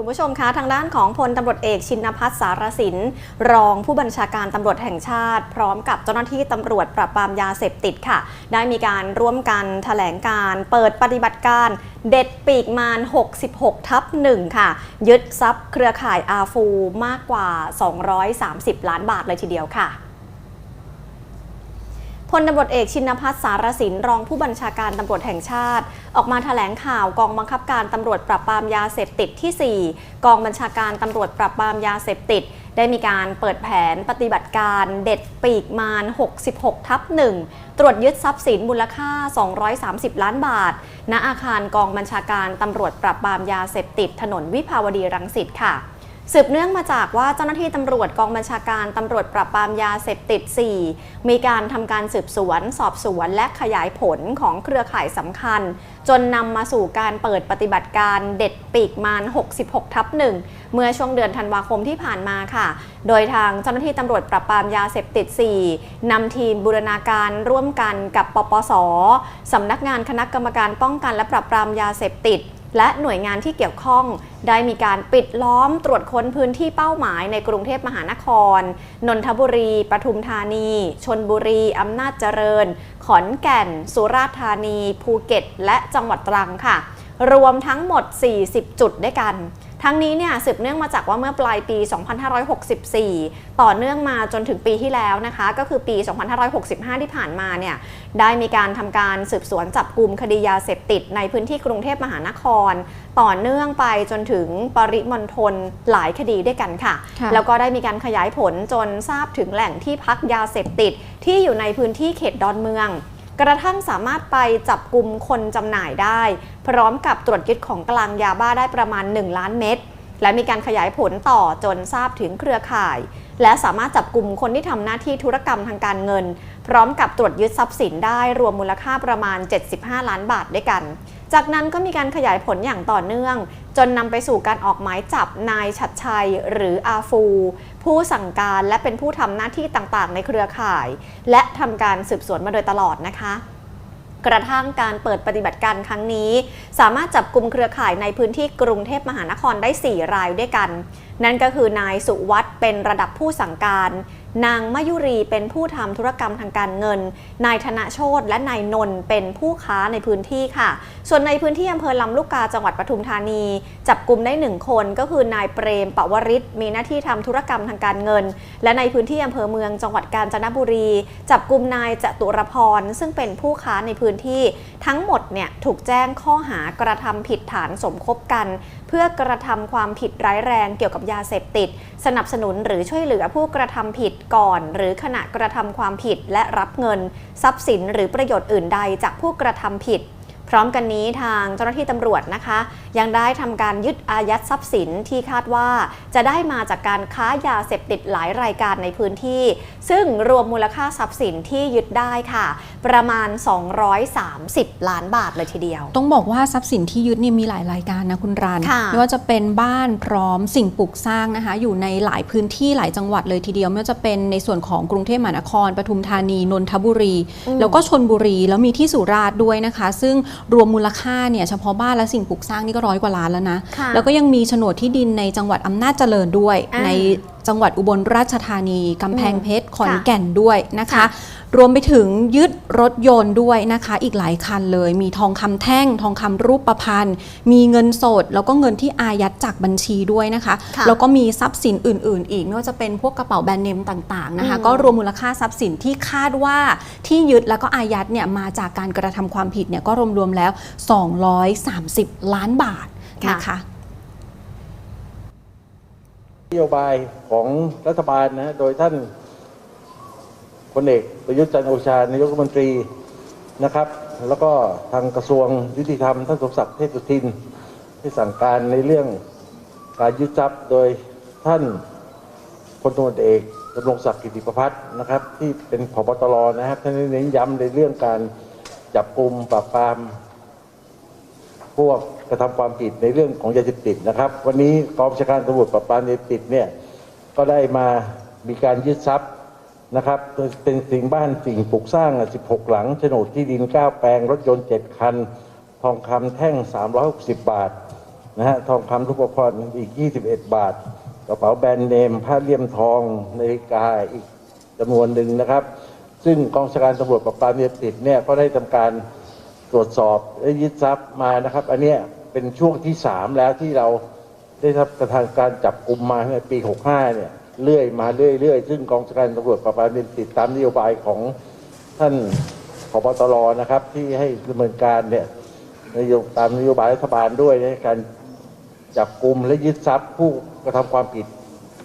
คุณผู้ชมคะทางด้านของพลตำรวจเอกชินพัฒน์สารสิน รองผู้บัญชาการตำรวจแห่งชาติ พร้อมกับเจ้าหน้าที่ตำรวจปราบปรามยาเสพติดค่ะ ได้มีการร่วมกันแถลงการเปิดปฏิบัติการเด็ดปีกมาร 66 ทับ 1 ค่ะ ยึดทรัพย์เครือข่ายอาฟูมากกว่า 230 ล้านบาทเลยทีเดียวค่ะ พลตำรวจเอกชินพัฒน์สารสินรองผู้บัญชาการตำรวจแห่งชาติ ออกมาแถลงข่าวกองบังคับการตำรวจปราบปรามยาเสพติดที่ 4 กองบัญชาการตำรวจปราบปรามยาเสพติด ได้มีการเปิดแผนปฏิบัติการเด็ดปีกมาร 66 ทับ 1 ตรวจยึดทรัพย์สินมูลค่า 230 ล้านบาท ณอาคารกองบัญชาการตำรวจปราบปรามยาเสพติด ถนนวิภาวดีรังสิตค่ะ สืบเนื่องมาจากว่าเจ้าหน้าที่ตำรวจกองบัญชาการตำรวจปราบปรามยาเสพติด 4 มีการทำการสืบสวน สอบสวนและขยายผลของเครือข่ายสำคัญ จนนำมาสู่การเปิดปฏิบัติการเด็ดปีกมาร 66 ทับ1เมื่อช่วงเดือนธันวาคมที่ผ่านมาค่ะ โดยทางเจ้าหน้าที่ตำรวจปราบปรามยาเสพติด 4นำทีมบูรณาการร่วมกันกับปปสสำนักงานคณะกรรมการป้องกันและปราบปรามยาเสพติด และหน่วยงานที่เกี่ยวข้อง ได้มีการปิดล้อมตรวจค้นพื้นที่เป้าหมายในกรุงเทพมหานคร นนทบุรี ปทุมธานี ชนบุรี อำนาจเจริญ ขอนแก่น สุราษฎร์ธานี ภูเก็ต และจังหวัดตรังค่ะ รวมทั้งหมด 40 จุดด้วยกัน ทั้งนี้เนี่ยสืบเนื่องมาจากว่าเมื่อปลายปี 2564 ต่อเนื่องมาจนถึงปีที่แล้วนะคะ ก็คือปี 2565 ที่ผ่านมาเนี่ยได้มีการทำการสืบสวนจับกลุ่มคดียาเสพติดในพื้นที่กรุงเทพมหานคร ต่อเนื่องไปจนถึงปริมณฑลหลายคดีด้วยกันค่ะค่ะแล้วก็ได้มีการขยายผลจนทราบถึงแหล่งที่พักยาเสพติดที่อยู่ในพื้นที่เขตดอนเมือง กระทั่งสามารถไปจับกลุ่มคนจำหน่ายได้ พร้อมกับตรวจยึดของกลางยาบ้าได้ประมาณ 1 ล้านเม็ดและมีการขยายผลต่อจนทราบถึงเครือข่าย และสามารถจับกลุ่มคนที่ทำหน้าที่ธุรกรรมทางการเงิน พร้อมกับตรวจยึดทรัพย์สินได้รวมมูลค่าประมาณ 75 ล้านบาทด้วยกัน จากนั้นก็มีการขยายผลอย่างต่อเนื่อง จนนำไปสู่การออกหมายจับนายชัดชัย หรืออาฟู ผู้สั่งการและเป็นผู้ทำหน้าที่ต่างๆ ในเครือข่าย และทำการสืบสวนมาโดยตลอดนะคะกระทั่งการเปิดปฏิบัติการครั้งนี้ สามารถจับกลุ่มเครือข่ายในพื้นที่กรุงเทพมหานครได้ 4 รายด้วยกัน นั่นก็คือนายสุวัตเป็นระดับผู้สั่งการ นางมยุรีเป็นผู้ทำธุรกรรมทางการเงิน นายธนโชตและนายนนท์เป็นผู้ค้าในพื้นที่ค่ะ ส่วนในพื้นที่อำเภอลำลูกกาจังหวัดปทุมธานี จับกลุ่มได้หนึ่งคนก็คือนายเปรมปวริศมีหน้าที่ทำธุรกรรมทางการเงิน และในพื้นที่อำเภอเมืองจังหวัดกาญจนบุรี จับกลุ่มนายจตุรพรซึ่งเป็นผู้ค้าในพื้นที่ ทั้งหมดเนี่ยถูกแจ้งข้อหากระทำผิดฐานสมคบกัน เพื่อกระทำความผิดร้ายแรงเกี่ยวกับยาเสพติด สนับสนุนหรือช่วยเหลือผู้กระทำผิดก่อน หรือขณะกระทำความผิดและรับเงิน ทรัพย์สินหรือประโยชน์อื่นใดจากผู้กระทำผิด พร้อมกันนี้ทางเจ้าหน้าที่ตำรวจนะคะยังได้ทำการยึดอายัดทรัพย์สินที่คาดว่าจะได้มาจากการค้ายาเสพติดหลายรายการในพื้นที่ ซึ่งรวมมูลค่าทรัพย์สินที่ยึดได้ค่ะ ประมาณ 230 ล้านบาทเลยทีเดียว ต้องบอกว่าทรัพย์สินที่ยึดเนี่ยมีหลายรายการนะคุณรันค่ะไม่ว่าจะเป็นบ้านพร้อมสิ่งปลูกสร้างนะคะ อยู่ในหลายพื้นที่หลายจังหวัดเลยทีเดียวไม่ว่าจะเป็นในส่วนของกรุงเทพมหานครปทุมธานีนนทบุรีอืมแล้วก็ชนบุรีแล้วมีที่สุราษฎร์ด้วยนะคะ ซึ่งรวมมูลค่าเนี่ยเฉพาะบ้านและสิ่งปลูกสร้างนี่ก็ร้อยกว่าล้านแล้วนะค่ะแล้วก็ยังมีโฉนดที่ดินในจังหวัดอำนาจเจริญด้วยอ่าในจังหวัดอุบลราชธานี กำแพงเพชรขอนค่ะแก่นด้วยนะคะค่ะรวมไปถึงยึดรถยนต์ด้วยนะคะ อีกหลายคันเลย มีทองคำแท่ง ทองคำรูปประพันธ์ มีเงินสด แล้วก็เงินที่อายัดจากบัญชีด้วยนะคะค่ะแล้วก็มีทรัพย์สินอื่น ๆ อีกไม่ว่าจะเป็นพวกกระเป๋าแบรนด์เนมต่างๆนะคะอืมก็รวมมูลค่าทรัพย์สินที่คาดว่าที่ยึดแล้วก็อายัดเนี่ยมาจากการกระทำความผิดเนี่ยก็รวมๆแล้ว 230 ล้านบาทนะคะ นโยบายของรัฐบาลนะโดยท่านพลเอกประยุทธ์จันทร์โอชานายกรัฐมนตรีนะครับ แล้วก็ทางกระทรวงยุติธรรมท่านสมศักดิ์เทพสุทินที่สั่งการในเรื่องการยึดทรัพย์โดยท่านพลตำรวจเอกดำรงศักดิ์กิติประพัฒน์นะครับ ที่เป็นผบตรนะครับท่านได้เน้นย้ำในเรื่องการจับกลุ่มปราบปราม พวกกระทำความผิดในเรื่องของยาเสพติดนะครับ วันนี้กองบัญชาการตำรวจปราบปรามยาเสพติดเนี่ยก็ได้มามีการยึดทรัพย์นะครับเป็นสิ่งบ้านสิ่งปลูกสร้าง 16 หลังโฉนดที่ดิน 9 แปลง รถยนต์ 7 คัน ทองคำแท่ง 360 บาทนะฮะทองคำรูปพรรณอีก 21 บาท กระเป๋าแบรนด์เนม ผ้าเลี่ยมทองนาฬิกาอีกจำนวนหนึ่งนะครับ ซึ่งกองบัญชาการตำรวจปราบปรามยาเสพติดเนี่ยก็ได้ทำการ ตรวจสอบและยึดทรัพย์มานะครับ อันเนี้ยเป็นช่วงที่3แล้วที่เราได้รับกระทำการจับกลุ่มมาในปี 65 เนี่ยเรื่อยมาเรื่อยๆ ซึ่งกองบัญชาการตำรวจปราบปรามยาเสพติดตามนโยบายของท่านพบตรนะครับ ที่ให้ดำเนินการเนี่ยนโยตามนโยบายรัฐบาลด้วยในการจับกลุ่มและยึดทรัพย์ผู้กระทำความผิด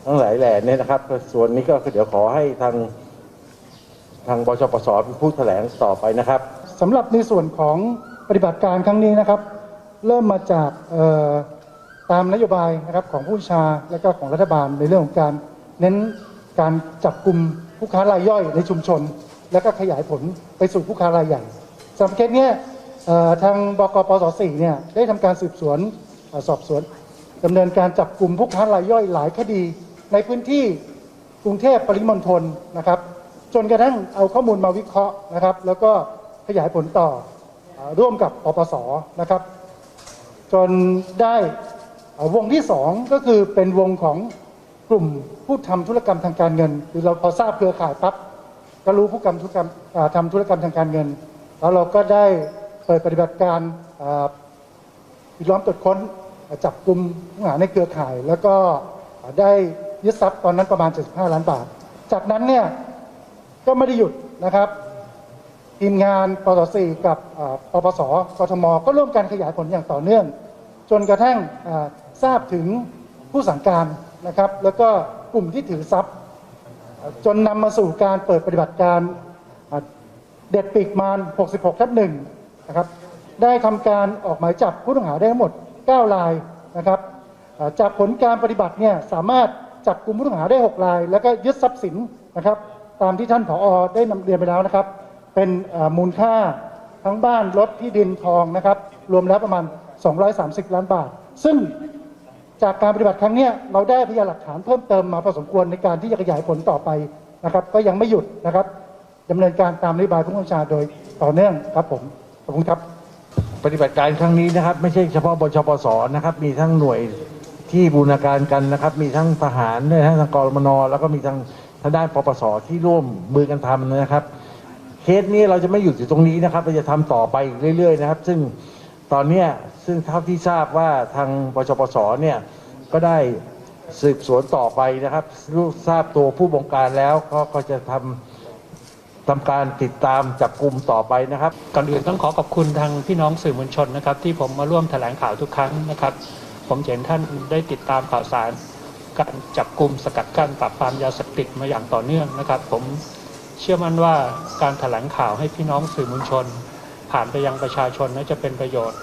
ทั้งหลายแหล่เนี่ยนะครับ ส่วนนี้ก็เดี๋ยวขอให้ทางทางบชปสเป็นผู้แถลงต่อไปนะครับ สำหรับในส่วนของปฏิบัติการครั้งนี้นะครับ เริ่มมาจากตามนโยบายนะครับของผู้ชาและก็ของรัฐบาลในเรื่องของการเน้นการจับกลุ่มผู้ค้ารายย่อยในชุมชน แล้วก็ขยายผลไปสู่ผู้ค้ารายใหญ่สำหรับเคสเนี้ยทางบกปส4เนี่ยได้ทำการสืบสวนอสอบสวนดำเนินการจับกลุ่มผู้ค้ารายย่อยหลายคดี ในพื้นที่กรุงเทพปริมณฑลนะครับ จนกระทั่งเอาข้อมูลมาวิเคราะห์นะครับ แล้วก็ ขยายผลต่อร่วมกับปปสนะครับ จนได้วงที่สองก็คือเป็นวงของกลุ่มผู้ทำธุรกรรมทางการเงินคือเราพอทราบเครือข่ายปั๊บก็รู้ผู้กรรมธุรกรรมทำธุรกรรมทางการเงิน แล้วเราก็ได้เปิดปฏิบัติการอ่าปิดล้อมตรวจค้นจับกลุ่มผู้หาในเครือข่าย แล้วก็ได้ยึดทรัพย์ตอนนั้นประมาณ 75 ล้านบาท จากนั้นเนี่ยก็ไม่ได้หยุดนะครับ ทีมงานปตสกับปปสกทม ก็ร่วมกันขยายผลอย่างต่อเนื่อง จนกระทั่งทราบถึงผู้สั่งการนะครับ แล้วก็กลุ่มที่ถือทรัพย์ จนนำมาสู่การเปิดปฏิบัติการเด็ดปีกมาร 66 ทับหนึ่งนะครับ ได้ทำการออกหมายจับผู้ต้องหาได้ทั้งหมด 9 รายนะครับ จากผลการปฏิบัติเนี่ยสามารถจับกลุ่มผู้ต้องหาได้ 6 ราย แล้วก็ยึดทรัพย์สินนะครับ ตามที่ท่านผอได้นำเรียนไปแล้วนะครับ เป็นมูลค่าทั้งบ้านรถที่ดินทองนะครับ รวมแล้วประมาณ 230 ล้านบาท ซึ่งจากการปฏิบัติครั้งนี้เราได้พยานหลักฐานเพิ่มเติมมาพอสมควรในการที่จะขยายผลต่อไปนะครับ ก็ยังไม่หยุดนะครับดำเนินการตามนโยบายผู้บัญชาโดยต่อเนื่องครับผมขอบคุณครับ ปฏิบัติการครั้งนี้นะครับ ไม่ใช่เฉพาะบชปสนะครับ มีทั้งหน่วยที่บูรณาการกันนะครับ มีทั้งทหารด้วยนะฮะทางกรมนแล้วก็มีทางทางด้านปปสที่ร่วมมือกันทำนะครับ เคสนี้เราจะไม่หยุดอยู่ตรงนี้นะครับ เราจะทำต่อไปอีกเรื่อยๆนะครับ ซึ่งตอนเนี้ซึ่งเท่าที่ทราบว่าทางบชปสเนี่ยก็ได้สืบสวนต่อไปนะครับรู้ทราบตัวผู้บงการแล้วก็ก็จะทำทำการติดตามจับกลุ่มต่อไปนะครับก่อนอื่นต้องขอขอบคุณทางพี่น้องสื่อมวลชนนะครับ ที่ผมมาร่วมแถลงข่าวทุกครั้งนะครับ ผมเห็นท่านได้ติดตามข่าวสาร การจับกลุ่มสกัดกั้นปราบปรามยาเสพติดมาอย่างต่อเนื่องนะครับ ผม เชื่อมั่นว่าการแถลงข่าวให้พี่น้องสื่อมวลชน ผ่านไปยังประชาชนนั้นจะเป็นประโยชน์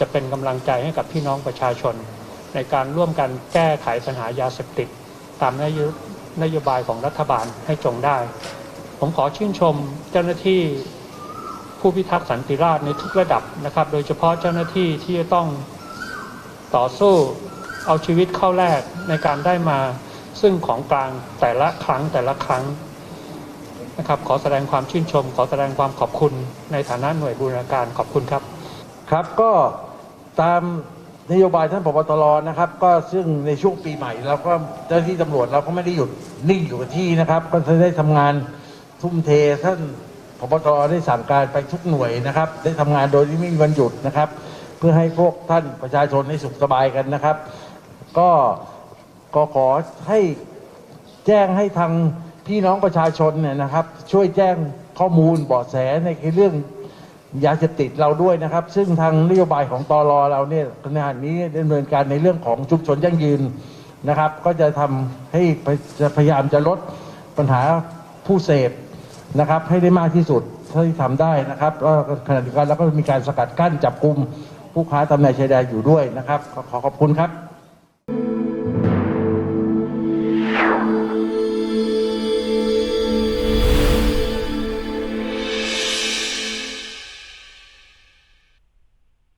จะเป็นกำลังใจให้กับพี่น้องประชาชน ในการร่วมกันแก้ไขปัญหายาเสพติด ตามนโยนโยบายของรัฐบาลให้จงได้ ผมขอชื่นชมเจ้าหน้าที่ผู้พิทักษ์สันติราษฎร์ในทุกระดับนะครับ โดยเฉพาะเจ้าหน้าที่ที่จะต้องต่อสู้เอาชีวิตเข้าแลกในการได้มาซึ่งของกลางแต่ละครั้งแต่ละครั้ง นะครับ ขอแสดงความชื่นชม ขอแสดงความขอบคุณในฐานะหน่วยบูรณาการขอบคุณครับ ครับก็ตามนโยบายท่านผบตรนะครับ ก็ซึ่งในช่วงปีใหม่เราก็เจ้าหน้าที่ตำรวจเราก็ไม่ได้หยุดนิ่งอยู่กับที่นะครับ ก็จะได้ทำงานทุ่มเทท่านผบตรได้สั่งการไปทุกหน่วยนะครับ ได้ทำงานโดยที่ไม่มีวันหยุดนะครับ เพื่อให้พวกท่านประชาชนได้สุขสบายกันนะครับ ก็ก็ขอให้แจ้งให้ทาง พี่น้องประชาชนเนี่ยนะครับ ช่วยแจ้งข้อมูลเบาะแสในเรื่องยาเสพติดเราด้วยนะครับ ซึ่งทางนโยบายของตอรอเราเนี่ยขณะนี้ดำเนินการในเรื่องของชุมชนยั่งยืนนะครับ ก็จะทำให้จะพยายามจะลดปัญหาผู้เสพนะครับ ให้ได้มากที่สุดเท่าที่ทำได้นะครับแล้วขณะเดียวกันเราก็มีการสกัดกั้นจับกลุ่มผู้ค้าตำแหน่งชายแดนอยู่ด้วยนะครับ ขอขอบคุณครับ